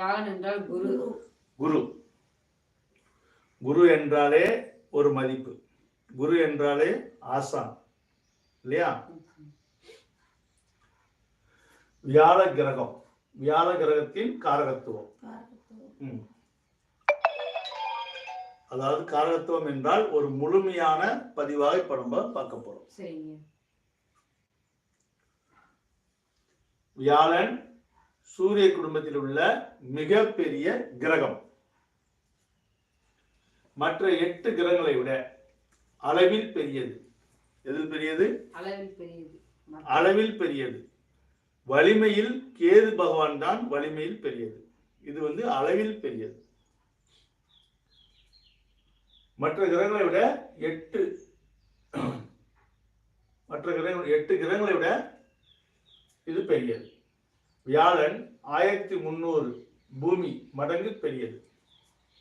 என்றால் குரு. குரு. குரு. என்றாலே ஒரு மதிப்பு. குரு என்றாலே ஆசான். இல்லையா? வியாழ கிரகம் வியாழ கிரகத்தின் காரகத்துவம். அதாவது காரகத்துவம் என்றால் ஒரு முழுமையான பதிவாக இப்ப நம்ம பார்க்க போறோம். சரிங்க. வியாழன் சூரிய குடும்பத்தில் உள்ள மிகப்பெரிய கிரகம். மற்ற எட்டு கிரகங்களை விட அளவில் பெரியது. எதில் பெரியது? அளவில் பெரியது. அளவில் பெரியது. வலிமையில் கேது பகவான் தான் வலிமையில் பெரியது. இது வந்து அளவில் பெரியது. மற்ற கிரகங்களை விட எட்டு மற்ற கிரகங்கள் எட்டு கிரகங்களை விட இது பெரியது. வியாழன் ஆயிரத்தி முந்நூறு பூமி மடங்கு பெரியது.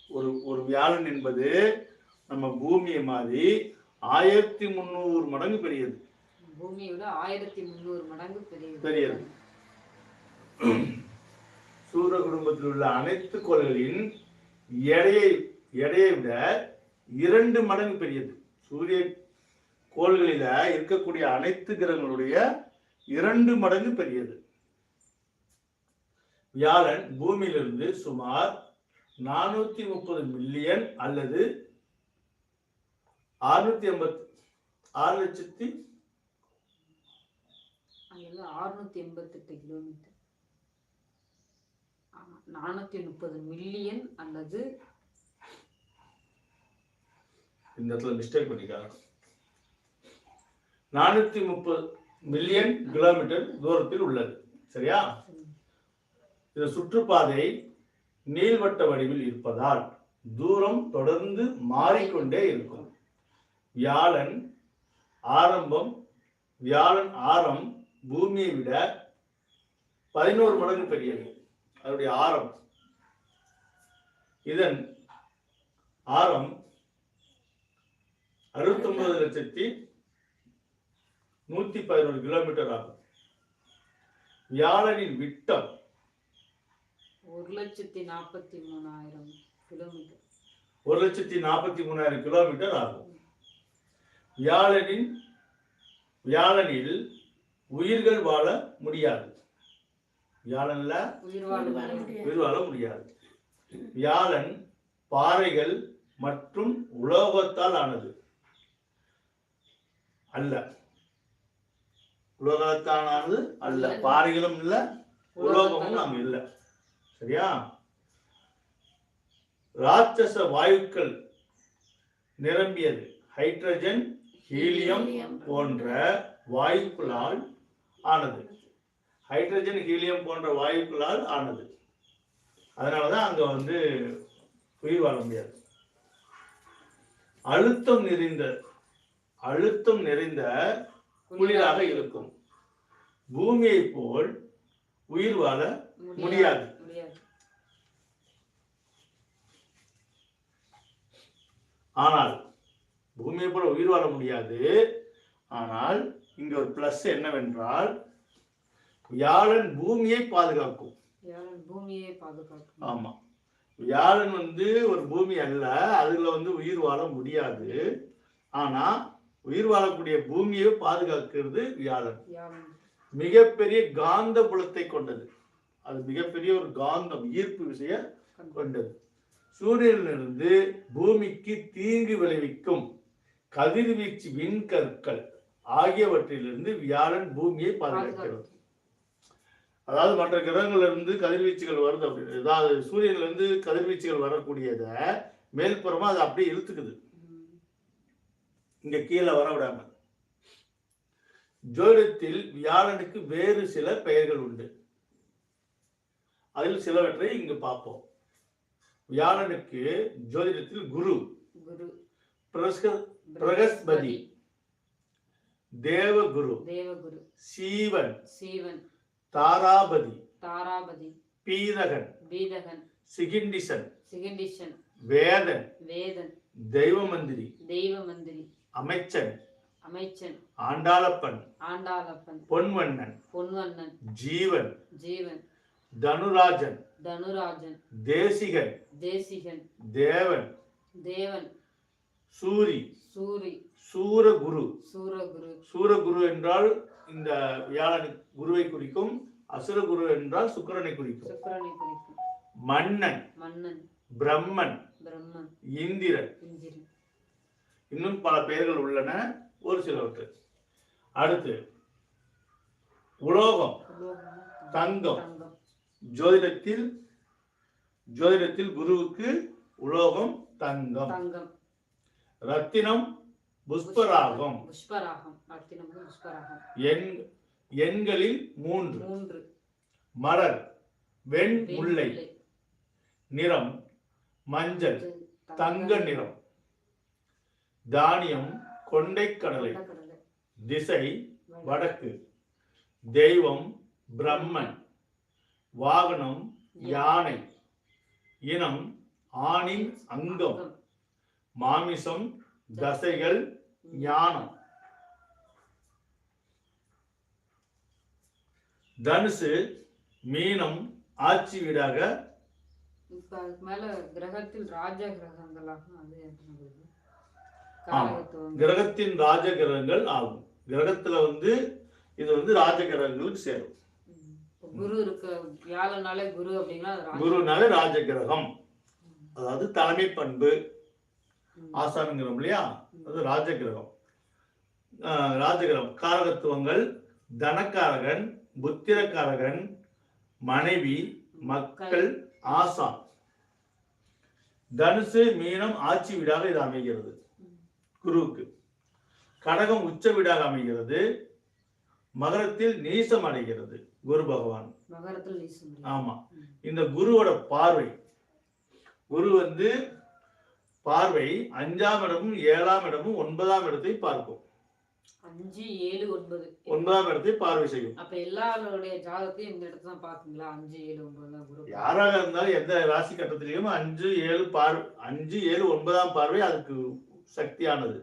ஒரு ஒரு வியாழன் என்பது நம்ம பூமியை மாதிரி ஆயிரத்தி முந்நூறு மடங்கு பெரியது. பூமியை விட ஆயிரத்தி முந்நூறு மடங்கு பெரியது. பெரியது. சூர குடும்பத்தில் உள்ள அனைத்து கோள்களின் எடையை எடையை விட இரண்டு மடங்கு பெரியது. சூரிய கோள்களில இருக்கக்கூடிய அனைத்து கிரகங்களுடைய இரண்டு மடங்கு பெரியது. வியாழன் பூமியிலிருந்து சுமார் நானூத்தி முப்பது மில்லியன் அல்லது அறுநூத்தி எண்பத்தி ஆறு லட்சத்தி அறுநூத்தி எண்பத்தெட்டு கிலோமீட்டர். நானூத்தி முப்பது மில்லியன் அல்லது இந்த இடத்துல மிஸ்டேக் பண்ணிருக்காங்க நானூத்தி முப்பது மில்லியன் கிலோமீட்டர் தூரத்தில் உள்ளது. சரியா? இந்த சுற்றுப்பாதை நீள்வட்ட வடிவில் இருப்பதால் தூரம் தொடர்ந்து மாறிக்கொண்டே இருக்கும். வியாழன் ஆரம்பம் வியாழன் ஆரம் பூமியை விட பதினோரு மடங்கு பெரியது. அதனுடைய ஆரம். இதன் ஆரம் அறுபத்தொன்பது லட்சத்தி நூத்தி பதினோரு கிலோமீட்டர் ஆகும். வியாழனின் விட்டம் ஒரு லட்சத்தி நாற்பத்தி மூணாயிரம் கிலோமீட்டர். ஒரு லட்சத்தி நாற்பத்தி மூணாயிரம் கிலோமீட்டர் ஆகும். வியாழனின் வியாழனில் உயிர்கள் வாழ முடியாது. வியாழன்ல உயிர் வாழ முடியாது. வியாழன் பாறைகள் மற்றும் உலோகத்தால் ஆனது. அல்ல. உலோகத்தால் ஆனது அல்ல. பாறைகளும் இல்ல. உலோகமும் அங்க இல்ல. சரியா? ராட்சச வாயுக்கள் நிரம்பியது. ஹைட்ரஜன் ஹீலியம் போன்ற வாயுக்களால் ஆனது. ஹைட்ரஜன் ஹீலியம் போன்ற வாயுக்களால் ஆனது. அதனாலதான் அங்க வந்து உயிர் வாழ முடியாது. அழுத்தம் நிறைந்த அழுத்தம் நிறைந்த குளிராக இருக்கும். பூமியை போல் உயிர் வாழ முடியாது. ஆனால் பூமியை போல உயிர் வாழ முடியாது. ஆனால் இங்க ஒரு பிளஸ் என்னவென்றால் வியாழன் பூமியை பாதுகாக்கும். பூமியை பாதுகாக்கும். ஆமா. வியாழன் வந்து ஒரு பூமி அல்ல அதுல வந்து உயிர் வாழ முடியாது. ஆனா உயிர் வாழக்கூடிய பூமியை பாதுகாக்கிறது வியாழன். மிகப்பெரிய காந்த புலத்தை கொண்டது. அது மிகப்பெரிய ஒரு காந்தம் ஈர்ப்பு விசைய கொண்டது. சூரியனிலிருந்து பூமிக்கு தீங்கு விளைவிக்கும் கதிர்வீச்சு விண்கற்கள் ஆகியவற்றிலிருந்து வியாழன் பூமியை பாதுகாக்கிறது. அதாவது மற்ற கிரகங்கள்ல இருந்து கதிர்வீச்சுகள் வருது அப்படி. அதாவது சூரியன்ல இருந்து கதிர்வீச்சுகள் வரக்கூடியத மேல்புறமா அது அப்படியே இழுத்துக்குது. இங்க கீழே வர விடாம. ஜோதிடத்தில் வியாழனுக்கு வேறு சில பெயர்கள் உண்டு. அதில் சிலவற்றை இங்கு பார்ப்போம். வியாழனுக்கு ஜோதிடத்தில் குரு பிரகஸ்பதி தேவகுரு தேவகுரு சீவன் சீவன் தாராபதி தாராபதி பீதகன் பீதகன் சிகிண்டிசன் சிகண்டிஷன் வேதன் வேதன் தெய்வமந்திரி தெய்வ மந்திரி அமைச்சன் அமைச்சன். ஆண்டாளப்பன். ஆண்டாளப்பன். பொன்வண்ணன். பொன்வண்ணன். ஜீவன். ஜீவன். தனுராஜன். தனுராஜன். தேசிகன். தேசிகன். தேவன். தேவன். சூரி. சூரி. சூரகுரு. சூரகுரு. சூரகுரு என்றால் இந்த வியாழன் குருவை குறிக்கும் அசுரகுரு என்றால் சுக்கிரனை குறிக்கும். சுக்கிரனை குறிக்கும். மன்னன். மன்னன். பிரம்மன். பிரம்மன். இந்திரன். இந்திரன். இன்னும் பல பெயர்கள் உள்ளன. ஒரு சிலவற்று அடுத்து உலோகம் தங்கம். ஜோதிடத்தில் ஜோதிடத்தில் குருவுக்கு உலோகம் தங்கம். ரத்தினம் புஷ்பராகம். எண்களில் மூன்று. மலர் வெண் முல்லை, நிறம் மஞ்சள். தங்க நிறம். தானியம் கொண்டைக்கடலை. கொண்டக்கடலை, திசை வடக்கு, தெய்வம் பிரம்மன். வாகனம் யானை. இனம் ஆணின் அங்கம். மாமிசம் தசைகள் ஞானம். தனுசு மீனம் ஆட்சி வீடாக மேல கிரகத்தில் ராஜ கிரகங்களாக அது என்ன வருது? ஆமா. காரகத்துவம். கிரகத்தின் ராஜ கிரகங்கள் ஆகும். கிரகத்துல வந்து இது வந்து ராஜ கிரகங்களுக்கு சேரும் குரு இருக்க வியாழனாலே குரு அப்படின்னா ராஜ- குருனால ராஜ கிரகம் அதாவது தலைமை பண்பு. ஆசானங்கிறோம் இல்லையா? அது ராஜ கிரகம் ஆஹ் ராஜகிரகம். காரகத்துவங்கள் தனக்காரகன் புத்திரக்காரகன் மனைவி மக்கள். ஆசான். தனுசு மீனம் ஆட்சி வீடாக இது அமைகிறது. குருவுக்கு கடகம் உச்ச வீடாக அமைகிறது. மகரத்தில் நீசம் அடைகிறது. குரு பகவான். மகரத்தில் நீசம் ஆமா. இந்த குருவோட பார்வை. குரு வந்து பார்வை அஞ்சாம் இடமும் ஏழாம் இடமும் ஒன்பதாம் இடத்தை பார்க்கும். அஞ்சு ஏழு ஒன்பது. ஒன்பதாம் இடத்தை பார்வை செய்யும். அப்ப எல்லாருடைய ஜாதகத்தையும் இந்த இடத்துல தான் பாக்குங்களா அஞ்சு ஏழு ஒன்பது யாராக இருந்தாலும் எந்த ராசி கட்டத்திலையும் அஞ்சு ஏழு பார் அஞ்சு ஏழு ஒன்பதாம் பார்வை அதுக்கு சக்தியானது.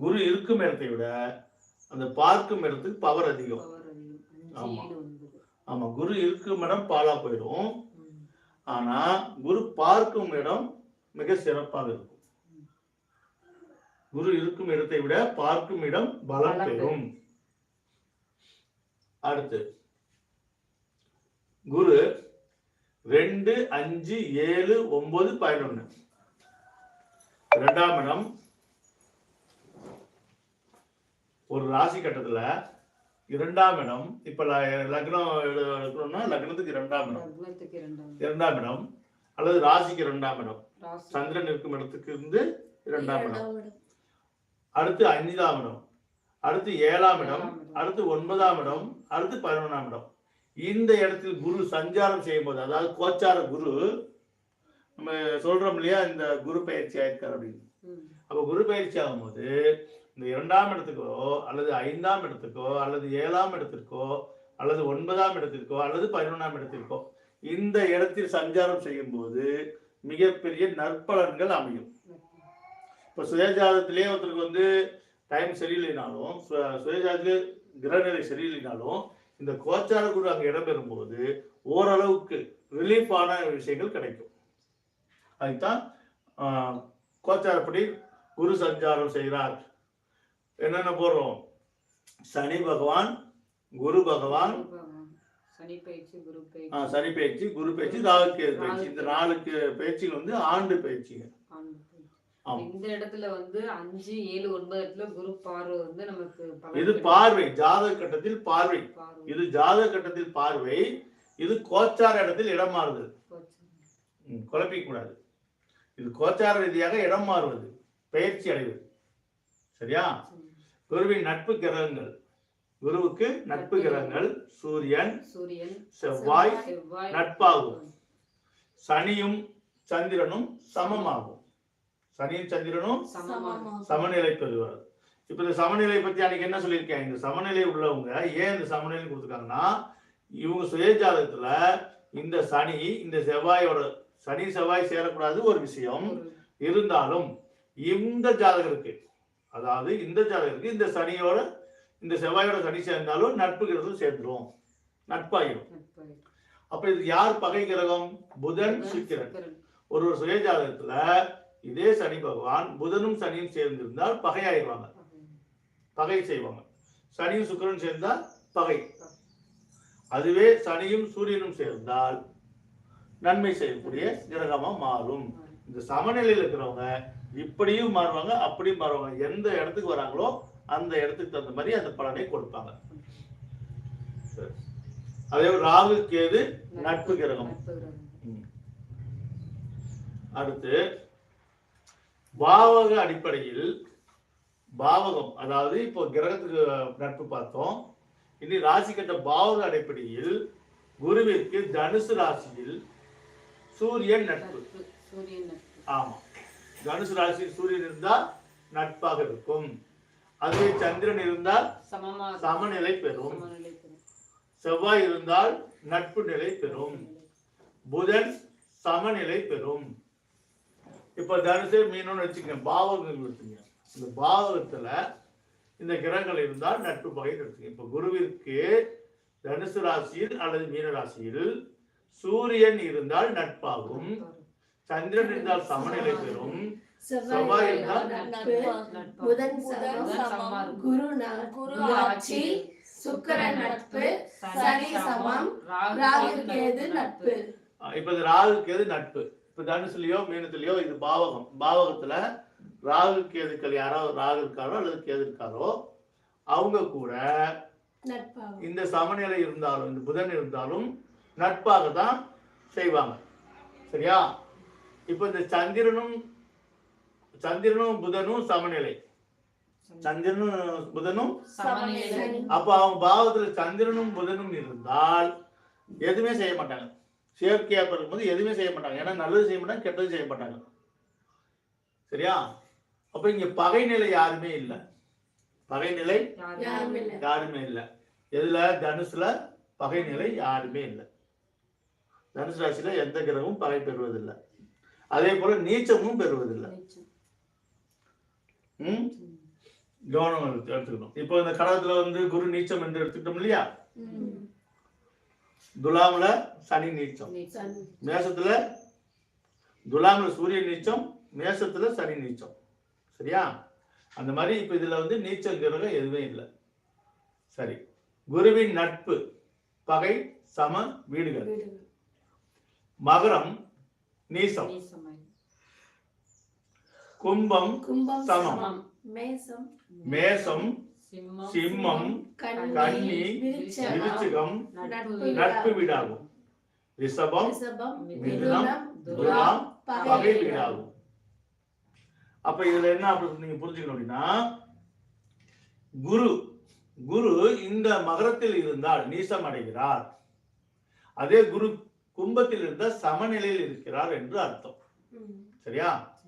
குரு இருக்கும் இடத்தை விட அந்த பார்க்கும் இடத்துக்கு பவர் அதிகம். ஆமா. ஆமா குரு இருக்கும் இடம் பாலா போயிடும். ஆனா குரு பார்க்கும் இடம் மிக சிறப்பாக இருக்கும். குரு இருக்கும் இடத்தை விட பார்க்கும் இடம் பலம் பெறும். அடுத்து குரு ரெண்டு அஞ்சு ஏழு ஒன்பது பதினொன்னு. இரண்டாம் இடம் ஒரு ராசி கட்டத்துல இரண்டாம் இடம். இப்ப ல- லக்னம் எடு- எடுக்கணும்னா லக்னத்துக்கு இரண்டாம் இடம். லக்னத்துக்கு இரண்டாம் இரண்டாம் இடம். அல்லது ராசிக்கு இரண்டாம் இடம். சந்திரன் இருக்கும் இடத்துக்கு இருந்து இரண்டாம் இடம். அடுத்து அஞ்சாம் இடம். அடுத்து ஏழாம் இடம். ஏழாம் இடம். அடுத்து ஒன்பதாம் இடம். அடுத்து பதினொன்றாம் இடம். இந்த இடத்தில் குரு சஞ்சாரம் செய்யும் போது அதாவது கோச்சார குரு நம்ம சொல்றோம் இல்லையா இந்த குரு பயிற்சி ஆயிருக்கார் அப்படின்னு. அப்போ குரு பயிற்சி ஆகும்போது இந்த இரண்டாம் இடத்துக்கோ அல்லது ஐந்தாம் இடத்துக்கோ அல்லது ஏழாம் இடத்திற்கோ அல்லது ஒன்பதாம் இடத்திற்கோ அல்லது பதினொன்றாம் இடத்திற்கோ இந்த இடத்தில் சஞ்சாரம் செய்யும் போது மிகப்பெரிய நற்பலன்கள் அமையும். இப்போ சுயஜாதத்திலே ஒருத்தருக்கு வந்து டைம் சரியில்லைனாலும் சுயஜாதத்திலே கிரகநிலை சரியில்லைனாலும் இந்த கோச்சார குரு அங்கே இடம்பெறும் போது ஓரளவுக்கு ரிலீஃபான விஷயங்கள் கிடைக்கும். அதுதான் கோச்சாரப்படி குரு சஞ்சாரம் செய்கிறார். என்னென்ன போடுறோம்? சனி பகவான் குரு பகவான். சனி பயிற்சி குரு பயிற்சி பயிற்சி குரு பயிற்சி இந்த நாலுக்கு பயிற்சிகள் வந்து ஆண்டு பயிற்சிங்க ஆண்டு பயிற்சி. ஆமா. இந்த இடத்துல வந்து அஞ்சு ஏழு ஒன்பது இடத்துல குரு பார்வை வந்து நமக்கு இது. பார்வை ஜாதக கட்டத்தில் பார்வை. இது ஜாதக கட்டத்தில் பார்வை. இது கோச்சார இடத்தில் இடம் மாறுதல். இது கோச்சார ரீதியாக இடம் மாறுவது பயிற்சி அடைவது. சரியா. குருவின் நட்பு கிரகங்கள். குருவுக்கு நட்பு கிரகங்கள் சூரியன் சூரியன் செவ்வாய் நட்பாகும். சனியும் சந்திரனும் சமமாகும். சனியும் சந்திரனும். சமநிலை பெறுவார். இப்ப இந்த சமநிலை பத்தி அன்னைக்கு என்ன சொல்லியிருக்கேன்? இந்த சமநிலை உள்ளவங்க ஏன் இந்த சமநிலை கொடுத்துருக்காங்கன்னா இவங்க சுயஜாதகத்துல இந்த சனி இந்த செவ்வாயோட சனி செவ்வாய் சேரக்கூடாது ஒரு விஷயம். இருந்தாலும் இந்த ஜாதகருக்கு அதாவது இந்த ஜாதகருக்கு இந்த சனியோட இந்த செவ்வாயோட சனி சேர்ந்தாலும் நட்புங்கிறது சேர்ந்துரும். நட்பாயிரும். நட்பாயிரம். அப்ப இது யார் பகை கிரகம்? புதன் சுக்கிரன். ஒரு ஒரு சுயஜாதகத்துல இதே சனி பகவான் புதனும் சனியும் சேர்ந்திருந்தால் பகையாயிருவாங்க. பகை செய்வாங்க. சனியும் சுக்கிரனும் சேர்ந்தால் பகை. அதுவே சனியும் சூரியனும் சேர்ந்தால் நன்மை செய்யக்கூடிய கிரகமா மாறும். இந்த சமநிலையில் இருக்கிறவங்க இப்படியும் மாறுவாங்க அப்படியும் மாறுவாங்க. எந்த இடத்துக்கு வராங்களோ அந்த இடத்துக்கு தகுந்த மாதிரி அந்த பலனை கொடுப்பாங்க. அதே ராகு கேது நட்பு கிரகம். அடுத்து பாவக அடிப்படையில் பாவகம் அதாவது இப்போ கிரகத்துக்கு நட்பு பார்த்தோம். இனி ராசி கட்ட பாவக அடிப்படையில் குருவிற்கு தனுசு ராசியில் சூரியன் நட்பு. ஆமா. தனுசு ராசியில் சூரியன் இருந்தால் நட்பாக இருக்கும். அதுவே சந்திரன் இருந்தால் சமநிலை பெறும். செவ்வாய் இருந்தால் நட்பு நிலை பெறும். புதன் சமநிலை பெறும். இப்ப தனுசு மீனம்னு வச்சுக்கங்க பாவகங்கள் வச்சுங்க இந்த பாவகத்துல இந்த கிரகங்கள் இருந்தால் நட்பு பகை எடுத்துங்க இப்ப குருவிற்கு தனுசு ராசியில் அல்லது மீன ராசியில் சூரியன் இருந்தால் நட்பாகும். சந்திரன் இருந்தால் சமநிலை பெறும். செவ்வாய் இருந்தால். புதன் சமம். குரு ஆட்சி சுக்கிரன் நட்பு சனி சமம் ராகு கேது நட்பு. இப்ப இது ராகு கேது நட்பு. இப்ப தனுசுலயோ மீனத்திலயோ இது பாவகம். பாவகத்துல ராகு கேதுக்கள் யாராவது ராகு இருக்காரோ அல்லது கேது இருக்காரோ அவங்க கூட இந்த சமநிலை இருந்தாலும் இந்த புதன் இருந்தாலும் நட்பாக தான் செய்வாங்க. சரியா? இப்ப இந்த சந்திரனும் சந்திரனும் புதனும் சமநிலை. சந்திரனும் புதனும் சமநிலை. அப்ப அவங்க பாவத்துல சந்திரனும் புதனும் இருந்தால் எதுவுமே செய்ய மாட்டாங்க. சேர்க்கையா இருக்கும்போது எதுவுமே செய்ய மாட்டாங்க. ஏன்னா நல்லது செய்ய மாட்டாங்க கெட்டது செய்ய மாட்டாங்க. சரியா? அப்ப இங்க பகை நிலை யாருமே இல்லை. பகை நிலை யாருமே இல்லை. எதுல? தனுசுல பகை நிலை யாருமே இல்லை. தனுசு ராசியில எந்த கிரகமும் பகை பெறுவதில்லை. அதே போல நீச்சமும் பெறுவதில்லை. ம்? கவனம் எடுத்து- எடுத்துக்கணும். இப்போ இந்த கடகத்துல வந்து குரு நீச்சம் என்று எடுத்துக்கிட்டோம் இல்லையா? ம். துலாம்ல சனி நீச்சம். மேசத்துல துலாம்ல சூரியன் நீச்சம் மேசத்துல சனி நீச்சம். சரியா? அந்த மாதிரி இப்ப இதுல வந்து நீச்சம் கிரகம் எதுவுமே இல்லை. சரி. குருவின் நட்பு பகை சம வீடுகள். வீடு. மகரம் நீசம் கும்பம் கும்பம் சமம். மேசம் மேசம் சிம்மம் சிம்மம் கன்னி விருச்சகம் விருச்சிகம் நட்பு வீடாகும் ரிஷபம் ரிஷபம் மிதுனம், துலாம் பகை வீடாகும். வீடாகும் அப்ப இதுல என்ன அப்படி நீங்க புரிஞ்சுக்கணும் அப்படின்னா குரு குரு இந்த மகரத்தில் இருந்தால் நீசம் அடைகிறார். அதே குரு கும்பத்தில் இருந்தால் சமநிலையில் இருக்கிறார் என்று அர்த்தம். சரியா?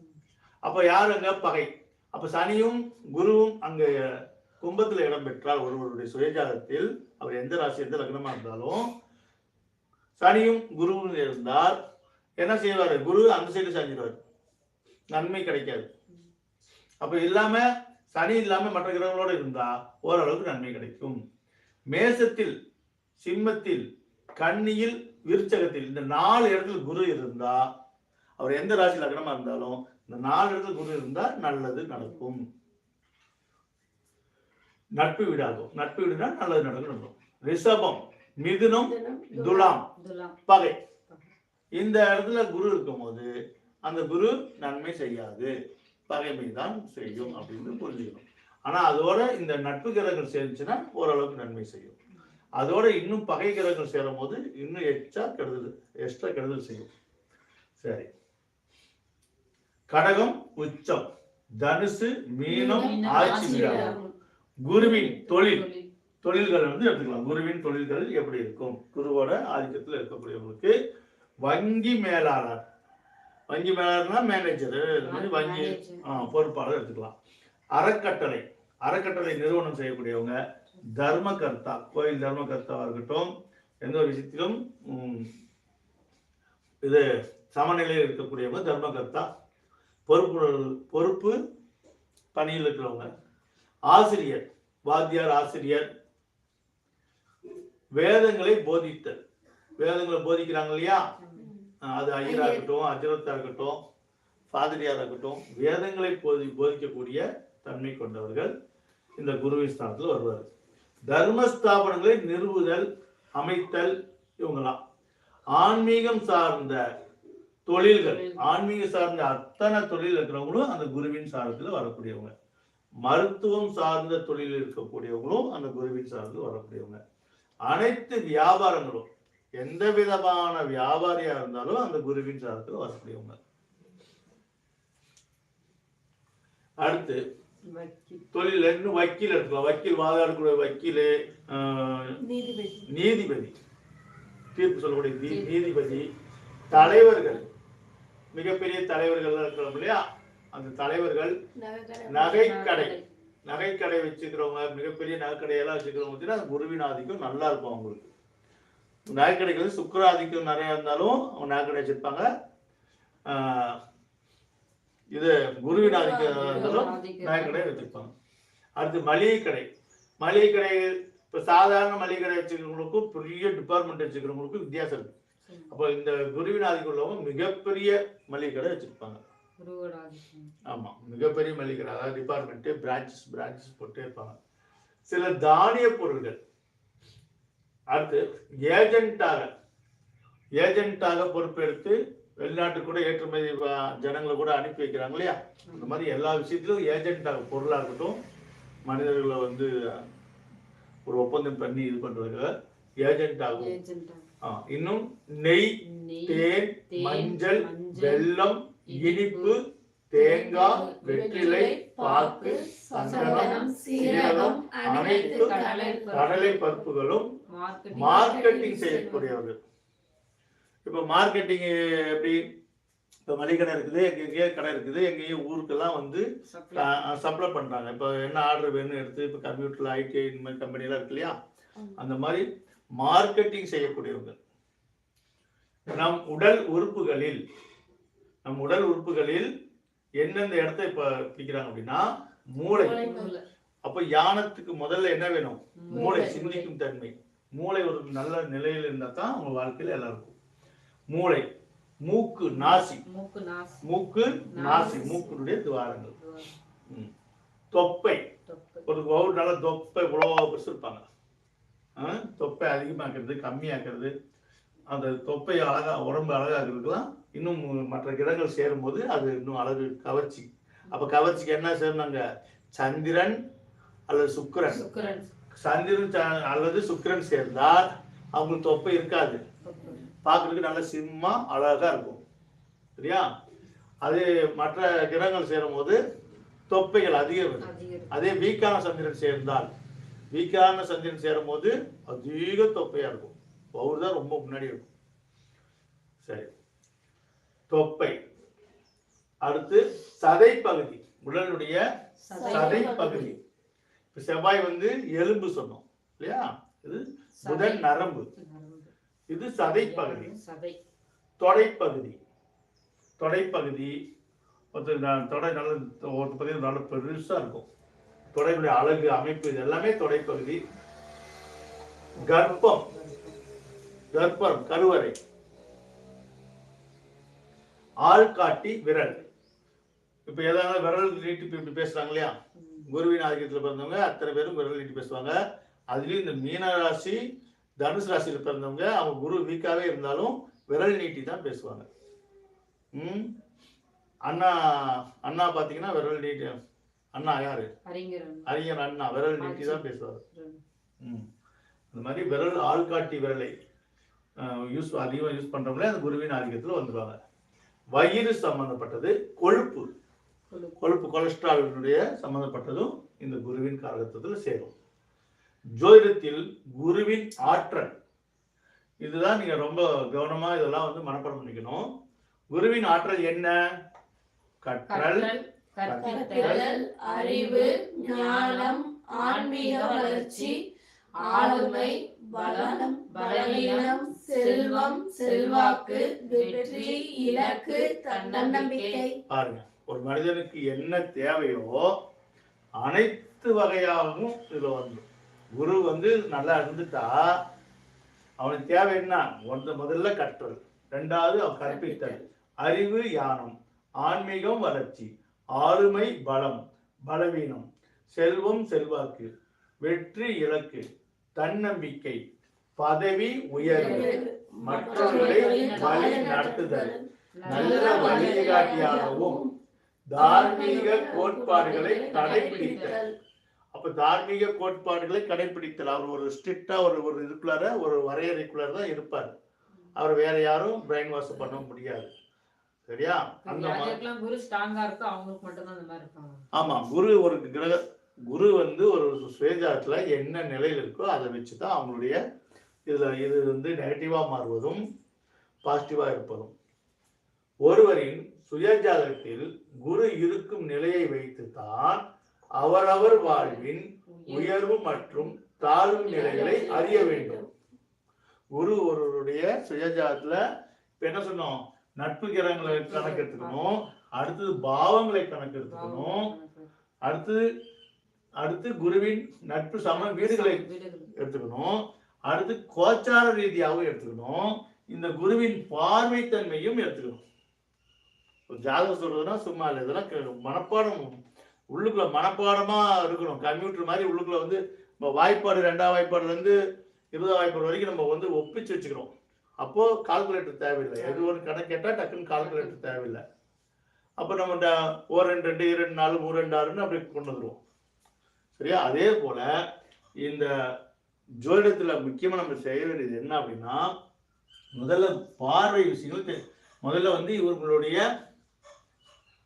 அப்ப யார் அங்க? பகை. அப்ப சனியும் குருவும் அங்க கும்பத்தில் இடம் பெற்றால் ஒருவருடைய சுயஜாதத்தில் அவர் எந்த ராசி எந்த லக்னமா இருந்தாலும் சனியும் குருவும் இருந்தால் என்ன செய்வாரு? குரு அந்த சைடு சாஞ்சிடுவார் நன்மை கிடைக்காது. அப்ப இல்லாம சனி இல்லாம மற்ற கிரகங்களோட இருந்தா ஓரளவுக்கு நன்மை கிடைக்கும். மேசத்தில் சிம்மத்தில் கன்னியில் விருச்சகத்தில் இந்த நாலு இடத்துல குரு இருந்தா அவர் எந்த ராசி லக்னமா இருந்தாலும் இந்த நாலு இடத்துல குரு இருந்தா நல்லது நடக்கும். நட்பு வீடாகும். நட்பு வீடுனா நல்லது நடக்கும் ரிஷபம் மிதுனம் துலாம். பகை. இந்த இடத்துல குரு இருக்கும்போது அந்த குரு நன்மை செய்யாது. பகைமை தான் செய்யும் அப்படின்னு புரிஞ்சுக்கணும். ஆனா அதோட இந்த நட்பு கிரகங்கள் சேர்ந்துச்சுன்னா ஓரளவுக்கு நன்மை செய்யும். அதோட இன்னும் பகை கிரகங்கள் சேரும் போது இன்னும் எக்ஸ்ட்ரா கெடுதல் எக்ஸ்ட்ரா கெடுதல் செய்யும். சரி. கடகம் உச்சம். தனுசு மீனம் ஆட்சி வீடாகும். குருவின் தொழில். தொழில். தொழில்களை வந்து எடுத்துக்கலாம். குருவின் தொழில்கள் எப்படி இருக்கும்? குருவோட ஆதிக்கத்தில் இருக்கக்கூடியவங்களுக்கு வங்கி மேலாளர். வங்கி மேலாளர்னா மேனேஜர் வங்கி பொறுப்பாளர் எடுத்துக்கலாம். அறக்கட்டளை. அறக்கட்டளை நிறுவனம் செய்யக்கூடியவங்க. தர்மகர்த்தா கோயில் தர்மகர்த்தாவா இருக்கட்டும் எந்த ஒரு விஷயத்திலும் இது சமநிலையில் இருக்கக்கூடியவங்க தர்மகர்த்தா. பொறுப்பு பொறுப்பு பணியில் இருக்கிறவங்க. ஆசிரியர் வாத்தியார் ஆசிரியர். வேதங்களை போதித்தல். வேதங்களை போதிக்கிறாங்க இல்லையா? அது ஐயரா இருக்கட்டும் அஜரத்தா இருக்கட்டும் பாதிரியாரா இருக்கட்டும் வேதங்களை போதி போதிக்கக்கூடிய தன்மை கொண்டவர்கள் இந்த குருவின் ஸ்தானத்தில் வருவார். தர்மஸ்தாபனங்களை நிறுவுதல் அமைத்தல் இவங்கெல்லாம். ஆன்மீகம் சார்ந்த தொழில்கள் ஆன்மீக சார்ந்த அத்தனை தொழில் இருக்கிறவங்களும் அந்த குருவின் சாரத்தில் வரக்கூடியவங்க. மருத்துவம் சார்ந்த தொழில் இருக்கக்கூடியவங்களும் அந்த குருவின் சார்ந்து வரக்கூடியவங்க. அனைத்து வியாபாரங்களும் எந்த விதமான வியாபாரியா இருந்தாலும் அந்த குருவின் சாரத்தில் வரக்கூடியவங்க. அடுத்து. தொழில் இன்னும் வக்கீல் இருக்கலாம் வக்கீல் வாதாடக்கூடிய வக்கீல் நீதிபதி. தீர்ப்பு சொல்லக்கூடிய நீதிபதி தலைவர்கள். மிகப்பெரிய தலைவர்கள் இருக்கிறோம் இல்லையா? அந்த தலைவர்கள் நகைக்கடை நகைக்கடை. வச்சுக்கிறவங்க மிகப்பெரிய நகைக்கடையெல்லாம் வச்சுக்கிறவங்க பார்த்தீங்கன்னா குருவின் ஆதிக்கம் நல்லா இருக்கும் அவங்களுக்கு. நகைக்கடைக்கு வந்து சுக்கிர ஆதிக்கம் நிறைய இருந்தாலும் அவங்க நகைக்கடை வச்சிருப்பாங்க. இது குருவின் ஆதிக்கம் இருந்தாலும் நகைக்கடை வச்சிருப்பாங்க அடுத்து மளிகை கடை மளிகை கடை இப்போ சாதாரண மளிகை கடை வச்சுக்கிறவங்களுக்கும் பெரிய டிபார்ட்மெண்ட் வச்சுக்கிறவங்களுக்கும் வித்தியாசம் இருக்கு. அப்போ இந்த குருவின் ஆதிக்கம் உள்ளவங்க மிகப்பெரிய மளிகை கடை வச்சிருப்பாங்க. குருவோட ஆதிக்கம். ஆமா மிகப்பெரிய மளிகை கடை அதாவது டிபார்ட்மெண்ட்டு பிரான்ச்சஸ் பிரான்ச்சஸ் போட்டே இருப்பாங்க. சில தானிய பொருட்கள் அடுத்து ஏஜென்ட்டாக ஏஜென்ட்டாக பொறுப்பெடுத்து வெளிநாட்டுக்கு கூட ஏற்றுமதி ஜனங்களை கூட அனுப்பி வைக்கிறாங்க இல்லையா? இந்த மாதிரி எல்லா விஷயத்திலும் ஏஜென்ட்டாக பொருளாக இருக்கட்டும் மனிதர்களை வந்து ஒரு ஒப்பந்தம் பண்ணி இது பண்றதுக்கு ஏஜென்ட் ஆகும். இன்னும் நெய் தேன் மஞ்சள் வெல்லம் இனிப்பு தேங்காய் வெற்றிலை பாக்கு சந்தனம் சீரகம் அனைத்து கடலை பருப்புகளும் மார்க்கெட்டிங் மார்க்கெட்டிங் செய்யக்கூடியவர்கள். இப்போ மார்க்கெட்டிங் எப்படி? இப்போ மளிகை இருக்குது எங்கெங்கேயோ கடை இருக்குது எங்கேயும் ஊருக்கெல்லாம் வந்து சப்ளை பண்றாங்க. இப்போ என்ன ஆர்டர் வேணும்னு எடுத்து இப்போ கம்ப்யூட்டர்ல ஐடி இந்த மாதிரி கம்பெனிலாம் இருக்கு இல்லையா? அந்த மாதிரி மார்க்கெட்டிங் செய்யக்கூடியவங்க. நம் உடல் உறுப்புகளில் நம் உடல் உறுப்புகளில் எந்தெந்த இடத்த இப்ப பிடிக்கிறாங்க அப்படின்னா மூளை. அப்ப யானத்துக்கு முதல்ல என்ன வேணும்? மூளை. சிந்திக்கும் தன்மை. மூளை ஒரு நல்ல நிலையில் இருந்தா தான் அவங்க வாழ்க்கையில எல்லாம் இருக்கும் மூளை மூக்கு நாசி. மூக்கு நாசி. மூக்கு நாசி மூக்கினுடைய துவாரங்கள். தொப்பை. ஒரு ஒரு நல்ல தொப்பை இவ்வளோ பெருசு இருப்பாங்க? தொப்பை அதிகமாக்குறது கம்மியாக்குறது அந்த தொப்பை அழகா உடம்பு அழகாக்குறதுக்கெல்லாம் இன்னும் மற்ற கிரகங்கள் சேரும்போது அது இன்னும் அழகு கவர்ச்சி. அப்ப கவர்ச்சிக்கு என்ன சேர்ந்தாங்க? சந்திரன் அல்லது சுக்கிரன். சந்திரன் ச- அல்லது சுக்கிரன் சேர்ந்தால் அவங்களுக்கு தொப்பை இருக்காது. பார்க்கறதுக்கு நல்ல சிம்மா அழகா இருக்கும். சரியா? அது மற்ற கிரகங்கள் சேரும் போது தொப்பைகள் அதிகம் வரும். அதே வீக்கான சந்திரன் சேர்ந்தால் வீக்கான சந்திரன் சேரும் போது அதிக தொப்பையா இருக்கும். பவுர் தான் ரொம்ப முன்னாடி இருக்கும். சரி. தொப்பை. அடுத்து சதை பகுதி உடலுடைய சதை பகுதி இப்ப செவ்வாய் வந்து எலும்பு சொன்னோம். இல்லையா? இது புதன் நரம்பு. இது சதை பகுதி சதை. தொடைப்பகுதி. தொடைப்பகுதி ஒருத்தர் தொடை நல்ல ஒரு பகுதி நல்ல பெருசா இருக்கும். தொடையுடைய அழகு அமைப்பு இது எல்லாமே தொடைப்பகுதி. கர்ப்பம். கர்ப்பம் கருவறை. ஆள்காட்டி விரல். இப்ப ஏதாவது விரல் நீட்டி இப்ப இப்படி பேசுறாங்க இல்லையா. குருவின் ஆதிக்கத்துல பிறந்தவங்க அத்தனை பேரும் விரல் நீட்டி பேசுவாங்க. அதுலயும் இந்த மீன ராசி தனுசு ராசியில பிறந்தவங்க அவங்க குரு வீக்காவே இருந்தாலும் விரல் நீட்டி தான் பேசுவாங்க. ம்? அண்ணா அண்ணா பாத்தீங்கன்னா விரல் நீட்டி அண்ணா யாரு? அறிஞர் அண்ணா. விரல் நீட்டி தான் பேசுவார். ம். இந்த மாதிரி விரல் ஆள்காட்டி விரலை யூஸ் அதிகமாக யூஸ் பண்றவங்களே அந்த குருவின் ஆதிக்கத்துல வந்துருவாங்க. வயிறு சம்பந்தப்பட்டது கொழுப்பு. கொழுப்பு. கொலஸ்ட்ராலினுடைய சம்பந்தப்பட்டதும் இந்த குருவின் காரகத்துவத்தில் சேரும். ஜோதிடத்தில் குருவின் ஆற்றல். இதுதான் நீங்க ரொம்ப கவனமா இதெல்லாம் வந்து மனப்பாடம் பண்ணிக்கணும். குருவின் ஆற்றல் என்ன? கற்றல் கற்பித்தல் அறிவு ஞானம் ஆன்மீக வளர்ச்சி ஆளுமை பலம் பலவீனம் செல்வம் செல்வாக்கு வெற்றி இலக்கு தன்னம்பிக்கை. பாருங்க ஒரு மனிதனுக்கு என்ன தேவையோ அனைத்து வகையாகவும் இதுல வந்து குரு வந்து நல்லா இருந்துட்டா அவனுக்கு தேவை என்ன? ஒன்று முதல்ல கற்றல் ரெண்டாவது அவன் கற்பித்தல். அறிவு யானம் ஆன்மீகம் வளர்ச்சி ஆளுமை பலம் பலவீனம் செல்வம் செல்வாக்கு வெற்றி இலக்கு தன்னம்பிக்கை பதவி உயர்வு மற்றவர்களை வழி நடத்துதல் நல்ல வழிகாட்டியாகவும் தார்மீக கோட்பாடுகளை கடைபிடித்தல் அப்ப தார்மீக கோட்பாடுகளை கடைபிடித்தல் அவர் ஒரு ஸ்ட்ரிக்டா ஒரு ஒரு இதுக்குள்ளார ஒரு வரையறைக்குள்ளார தான் இருப்பார். அவர் வேற யாரும் பிரெயின் வாஷ் பண்ண முடியாது. சரியா? அந்த மாதிரி யாருக்கெல்லாம் குரு ஸ்ட்ராங்கா இருக்கோ அவங்களுக்கு மட்டும்தான் அந்த மாதிரி இருப்பாங்க. ஆமா குரு ஒரு கிரக குரு வந்து ஒரு சுயஜாதத்துல என்ன நிலையில் இருக்கோ அதை வச்சு தான் அவங்களுடைய இதுல இது வந்து நெகட்டிவா மாறுவதும் பாசிட்டிவா இருப்பதும். ஒருவரின் சுயஜாதகத்தில் குரு இருக்கும் நிலையை வைத்துத்தான் அவரவர் வாழ்வின் உயர்வு மற்றும் தாழ்வு நிலைகளை அறிய வேண்டும். குரு ஒருவருடைய சுயஜாதத்துல இப்ப என்ன சொன்னோம்? நட்பு கிரகங்களை கணக்கு எடுத்துக்கணும் அடுத்தது பாவங்களை கணக்கு எடுத்துக்கணும் அடுத்து அடுத்து குருவின் நட்பு சம வீடுகளை எடுத்துக்கணும். அடுத்து கோச்சார ரீதியாகவும் எடுத்துக்கணும். இந்த குருவின் பார்வை தன்மையும் எடுத்துக்கணும் ஜாதகம் சொல்றதுன்னா சும்மா இல்லை. இதெல்லாம் மனப்பாடம் உள்ளுக்குள்ள மனப்பாடமா இருக்கணும். கம்ப்யூட்டர் மாதிரி உள்ளுக்குள்ள வந்து நம்ம வாய்ப்பாடு ரெண்டாம் வாய்ப்பாடுல இருந்து இருபதாம் வாய்ப்பாடு வரைக்கும் நம்ம வந்து ஒப்பிச்சு வச்சுக்கிறோம். அப்போ கால்குலேட்டர் தேவையில்லை. எது ஒரு கணக்கு கேட்டால் டக்குன்னு கால்குலேட்டர் தேவையில்லை. அப்போ நம்ம ட- ஒரு ரெண்டு ரெண்டு இரண்டு நாலு மூணு ரெண்டு ஆறுன்னு அப்படி கொண்டு வந்துடுவோம் சரியா? அதே போல இந்த ஜோதிடத்துல முக்கியமா நம்ம செய்ய வேண்டியது என்ன அப்படின்னா முதல்ல பார்வை விஷயங்கள் தெ- முதல்ல வந்து இவர்களுடைய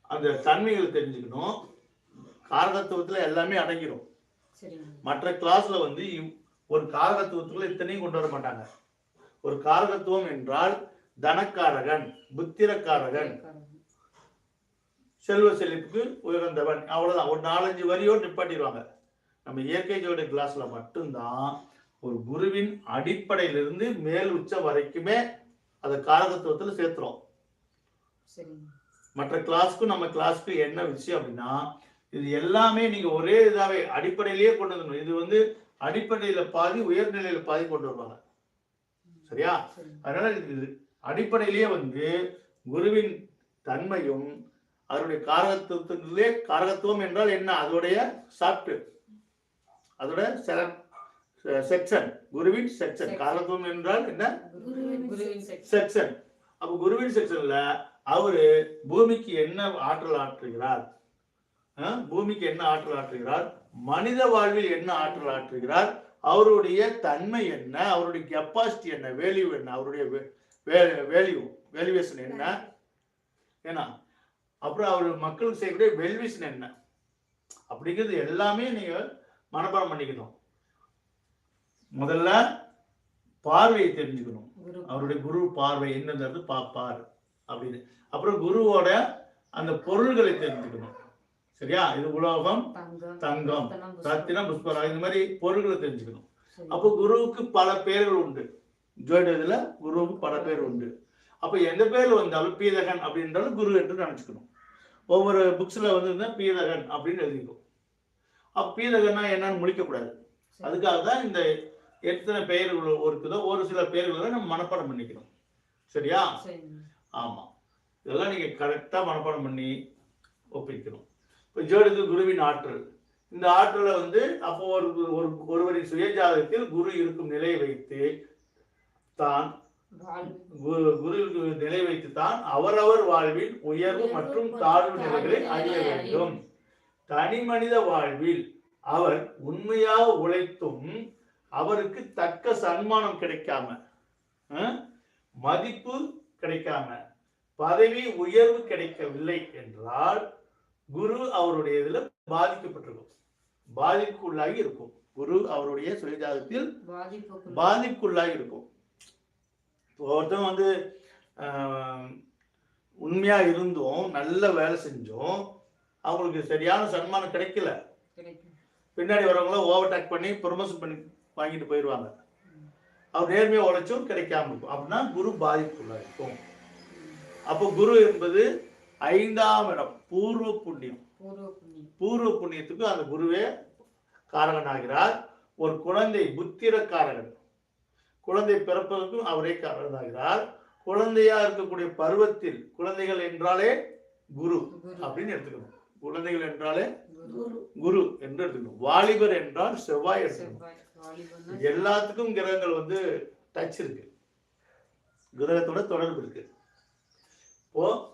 அந்த தன்மைகள் தெரிஞ்சுக்கணும். காரகத்துவத்துல எல்லாமே அடங்கிடும் மற்ற கிளாஸ்ல வந்து ஒரு காரகத்துவத்துக்குள்ள இத்தனையும் கொண்டு வர மாட்டாங்க. ஒரு காரகத்துவம் என்றால் தனக்காரகன் புத்திரக்காரகன். செல்வ செழிப்புக்கு உயர்ந்தவன். அவ்வளவுதான். ஒரு நாலஞ்சு வரியோடு நிப்பாட்டிடுவாங்க. நம்ம இயற்கை ஜோடி கிளாஸ்ல மட்டும்தான் ஒரு குருவின் அடிப்படையிலிருந்து மேல் உச்சம் வரைக்குமே அதை காரகத்துவத்துல சேர்த்துறோம். மற்ற கிளாஸ்க்கும் நம்ம கிளாஸ்க்கும் என்ன விஷயம் அப்படின்னா இது எல்லாமே நீங்க ஒரே இதாவே அடிப்படையிலேயே கொண்டு வந்துடணும். இது வந்து அடிப்படையில பாதி உயர்நிலையில பாதி கொண்டு வருவாங்க. சரியா? அதனால இது அடிப்படையிலேயே வந்து குருவின் தன்மையும் அதனுடைய காரகத்துவத்திலே காரகத்துவம் என்றால் என்ன? அதோடைய சாப்ட்வேர் அதோட செக்ஷன் குருவின் செக்ஷன். Section. காரகத்துவம் என்றால் என்ன? குருவின் குருவின் செக்ஷன். அப்ப குருவின் செக்ஷன்ல அவரு பூமிக்கு என்ன ஆற்றல் ஆற்றுகிறார்? பூமிக்கு என்ன ஆற்றல் ஆற்றுகிறார்? மனித வாழ்வில் என்ன ஆற்றல் ஆற்றுகிறார்? அவருடைய தன்மை என்ன? அவருடைய கெப்பாசிட்டி என்ன? வேல்யூ என்ன? அவருடைய வேல்யூ வேல்யூவேஷன் என்ன? ஏன்னா அப்புறம் அவர் மக்களுக்கு செய்யக்கூடிய வெல்விஷன் என்ன? அப்படிங்கிறது எல்லாமே நீங்க மனப்பாடம் பண்ணிக்கணும். முதல்ல பார்வையை தெரிஞ்சுக்கணும். அவருடைய குரு பார்வை என்னங்கிறது பார்ப்பார் அப்படின்னு. அப்புறம் குருவோட அந்த பொருள்களை தெரிஞ்சுக்கணும். சரியா? இது உலோகம் தங்கம் ரத்தினம், புஷ்பராகம் இந்த மாதிரி பொருள்களை தெரிஞ்சுக்கணும். அப்போ குருவுக்கு பல பேர்கள் உண்டு. ஜோதிடத்துல குருவுக்கு பல பேர் உண்டு. அப்ப எந்த பேர் வந்தாலும் பீதகன் அப்படின்றாலும் குரு என்று நினைச்சுக்கணும். ஒவ்வொரு புக்ஸ்ல வந்து பீதகன் அப்படின்னு எழுதிக்கும் அப்ப பீதகன்னா என்னன்னு முடிக்கக்கூடாது. அதுக்காக தான் இந்த எத்தனை பெயர்கள் இருக்குதோ ஒரு சில பெயர்களை நம்ம மனப்பாடம் பண்ணிக்கணும். சரியா? சரிங்க. ஆமா. இதெல்லாம் நீங்க கரெக்டா மனப்பாடம் பண்ணி ஒப்பிக்கணும். இப்போ ஜோடிக்கு குருவின் ஆற்றல். இந்த ஆற்றலை வந்து அப்போ ஒரு ஒரு ஒருவரின் சுயஜாதகத்தில் குரு இருக்கும் நிலையை வைத்து தான் குரு குருவுக்கு நிலை வைத்து தான் அவரவர் வாழ்வில் உயர்வு மற்றும் தாழ்வு நிலைகளை அறிய வேண்டும். தனி மனித வாழ்வில் அவர் உண்மையாக உழைத்தும் அவருக்கு தக்க சன்மானம் கிடைக்காம மதிப்பு கிடைக்காம பதவி உயர்வு கிடைக்கவில்லை என்றால் குரு அவருடைய இதுல பாதிக்கப்பட்டிருக்கும். பாதிப்புக்குள்ளாகி இருக்கும். குரு அவருடைய சுயஜாதத்தில் பாதிப்புக்குள் பாதிப்புக்குள்ளாகி இருக்கும் ஒருத்தன் வந்து உண்மையா இருந்தும் நல்ல வேலை செஞ்சும் அவங்களுக்கு சரியான சன்மானம் கிடைக்கல. பின்னாடி வரவங்கள ஓவர்டேக் பண்ணி ப்ரொமோஷன் பண்ணி வாங்கிட்டு போயிடுவாங்க அவர் நேர்மையா உழைச்சும் கிடைக்காம இருக்கும். அப்படின்னா குரு பாதிப்புள்ள இருக்கும் அப்போ குரு என்பது ஐந்தாம் இடம் பூர்வ புண்ணியம். பூர்வ புண்ணியத்துக்கு அந்த குருவே காரகனாகிறார். ஒரு குழந்தை புத்திர காரகன். குழந்தை பிறப்பதற்கும் அவரே காரணராகிறார் குழந்தையா இருக்கக்கூடிய பருவத்தில் குழந்தைகள் என்றாலே குரு அப்படின்னு எடுத்துக்கணும். குழந்தைகள் என்றாலே குரு. என்று எடுத்துக்கணும். வாலிபர் என்றால் செவ்வாய் எடுத்துக்கணும். எல்லாத்துக்கும் கிரகங்கள் வந்து டச் இருக்கு. கிரகத்தோட தொடர்பு இருக்கு. இப்போ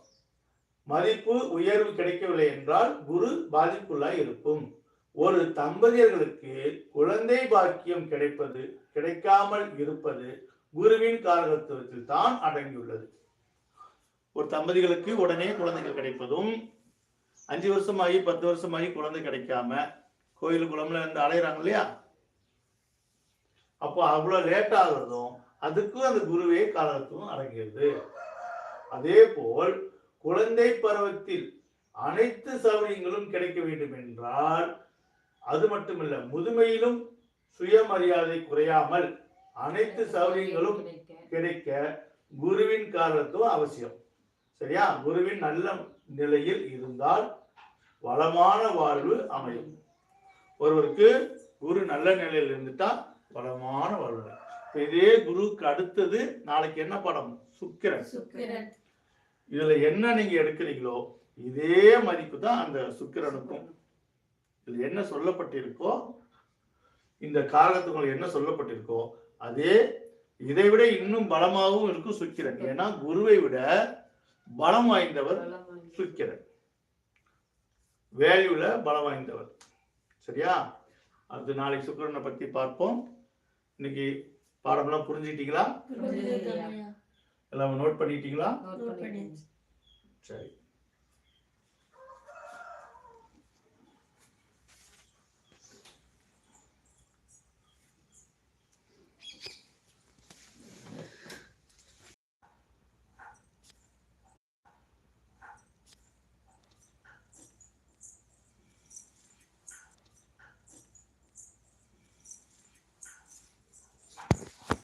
மதிப்பு உயர்வு கிடைக்கவில்லை என்றால் குரு பாதிப்புள்ளாய் இருக்கும். ஒரு தம்பதியர்களுக்கு குழந்தை பாக்கியம் கிடைப்பது கிடைக்காமல் இருப்பது குருவின் காரகத்துவத்தில் தான் அடங்கியுள்ளது. ஒரு தம்பதிகளுக்கு உடனே குழந்தைகள் கிடைப்பதும் அஞ்சு வருஷமாகி பத்து வருஷமாகி குழந்தை கிடைக்காம கோயில் குளம்ல இருந்து அலையிறாங்க இல்லையா? அப்போ அவ்வளவு லேட் ஆகுறதும் அதுக்கும் அந்த குருவே காலத்துவம் அடங்கியது. அதே போல் குழந்தை பருவத்தில் அனைத்து சௌகரியங்களும் கிடைக்க வேண்டும் என்றால் அது மட்டுமல்ல முதுமையிலும் சுயமரியாதை குறையாமல் அனைத்து சௌகரியங்களும் கிடைக்க குருவின் காரணத்துவம் அவசியம். சரியா? குருவின் நல்ல நிலையில் இருந்தால் வளமான வாழ்வு அமையும். ஒருவருக்கு குரு நல்ல நிலையில் இருந்துட்டா வளமான வாழ்வு. இதே குருவுக்கு அடுத்தது நாளைக்கு என்ன படம்? சுக்கிரன். சுக்கிரன். இதுல என்ன நீங்க எடுக்கிறீங்களோ இதே மதிப்பு தான் அந்த சுக்கிரனுக்கும் இதுல என்ன சொல்லப்பட்டிருக்கோ இந்த காரகத்துக்குள்ள என்ன சொல்லப்பட்டிருக்கோ அதே இதை விட இன்னும் பலமாகவும் இருக்கும் சுக்கிரன். ஏன்னா குருவை விட பலம் வாய்ந்தவர் சுக்கிரன். வேல்யூல பலம் வாய்ந்தவர். சரியா? அடுத்து நாளைக்கு சுக்கிரனை பத்தி பார்ப்போம். இன்னைக்கு பாடம்லாம் புரிஞ்சுக்கிட்டீங்களா. எல்லாம் நோட் பண்ணிட்டீங்களா. சரி